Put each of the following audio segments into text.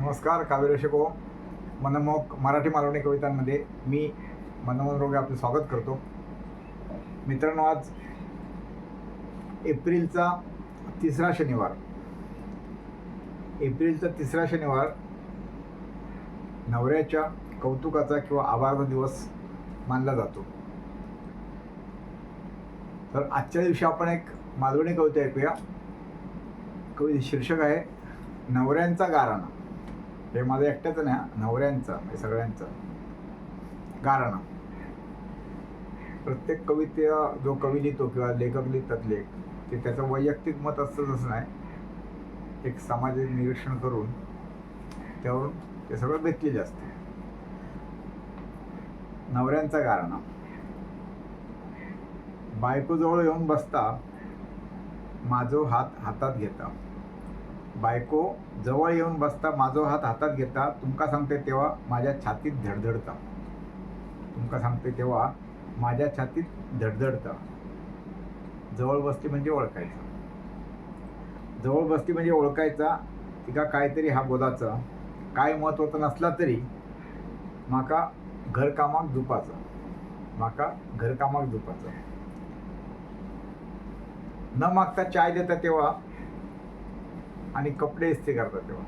नमस्कार काव्य रसिको हो. मनमोहक मराठी मालवणी कवितांमध्ये मी मनमोहन रोगे आपलं स्वागत करतो. मित्रांनो आज एप्रिलचा तिसरा शनिवार. एप्रिलचा तिसरा शनिवार नवऱ्याच्या कौतुकाचा किंवा आभारचा दिवस मानला जातो. तर आजच्या दिवशी आपण एक मालवणी कविता ऐकूया. कविता शीर्षक आहे नवऱ्यांचा गाराणा. हे माझं एकट्याचं नाही नवऱ्यांचं म्हणजे सगळ्यांचं. कारण प्रत्येक कविते जो कवी लिहितो किंवा लेखक लिहितात लेख ते त्याचं वैयक्तिक मत असतं तसं नाही. एक सामाजिक निरीक्षण करून त्यावरून ते सगळं घेतलेले असते. नवऱ्यांचा कारण बायकोजवळ येऊन बसता माझो हात हातात घेता. बायको जवळ येऊन बसता माझो हात हातात घेता तुमका सांगते तेव्हा माझ्या छातीत धडधडता. तुमका सांगते तेव्हा माझ्या छातीत धडधडता. जवळ बसली म्हणजे ओळखायचं. जवळ बसली म्हणजे ओळखायचा तिका काहीतरी हा बोलाचा काय महत्वाचं नसला तरी माका घरकामाक दुपाचं माका घरकामाक दुपाचं न मागता चाय देता तेव्हा आणि कपडे इस्त्री करता तेव्हा.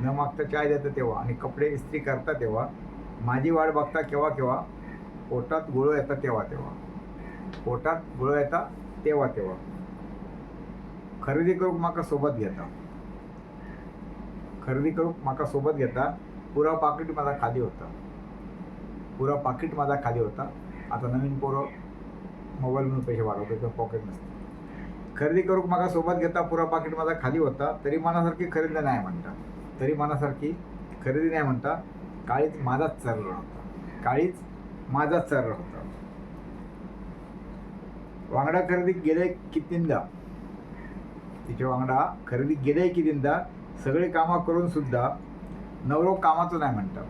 न मागता चाय देता तेव्हा. आणि कपडे इस्त्री करता तेव्हा. माझी वाट बघता केव्हा केव्हा? पोटात गुळ येता तेव्हा तेव्हा. पोटात गुळ येता तेव्हा तेव्हा. खरेदी करूक माका सोबत घेता. खरेदी करूक माका सोबत घेता. पुरा पाकिट माझा खाली होता. पुरा पाकिट माझा खाली होता. आता नवीन पोरं मोबाईल म्हणून पैसे वाढवतो किंवा पॉकेट नसतं. खरेदी करूक माका सोबत घेता पुरा पाकिट माझा खाली होता तरी मनासारखी खरेदी नाही म्हणता. तरी मनासारखी खरेदी नाही म्हणता. काळीच माझाच चालला होता. काळीच माझाच चालला होता. वांगडा खरेदी गेले कितींदा? तिच्या वांगडा खरेदी गेले कितींदा? सगळी कामं करून सुद्धा नवरो कामाचं नाही म्हणता.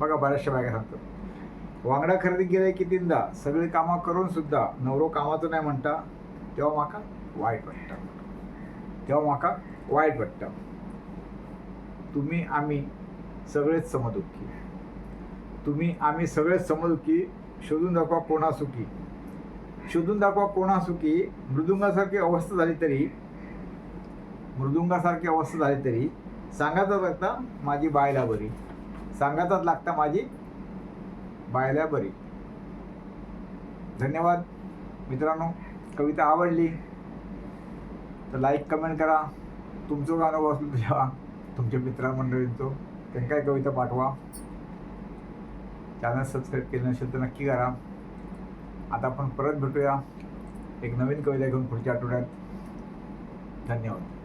बघा बऱ्याचशा बायका सांगतात. वांगडा खरेदी गेले कितींदा? सगळी कामं करून सुद्धा नवरो कामाचं नाही म्हणता. तेव्हा म्हाका वाईट वाटतं. तेव्हा म्हाका वाईट वाटतं. तुम्ही आम्ही सगळेच समदुःखी. तुम्ही आम्ही सगळेच समदुःखी शोधून दाखवा कोणा सुखी शोधून दाखवा कोणा सुखी मृदुंगासारखी अवस्था झाली तरी मृदुंगासारखी अवस्था झाली तरी सांगायचाच लागता माझी बायला बरी. सांगायचाच लागता माझी बायला बरी. धन्यवाद. मित्रांनो कविता आवडली तर लाईक कमेंट करा. तुमचं गाणं वाचून तुझ्या तुमच्या मित्रमंडळींचं. त्यांना कविता पाठवा? चॅनल सबस्क्राईब केलं नसेल तर नक्की करा. आता आपण परत भेटूया. एक नवीन कविता घेऊन पुढच्या आठवड्यात. धन्यवाद.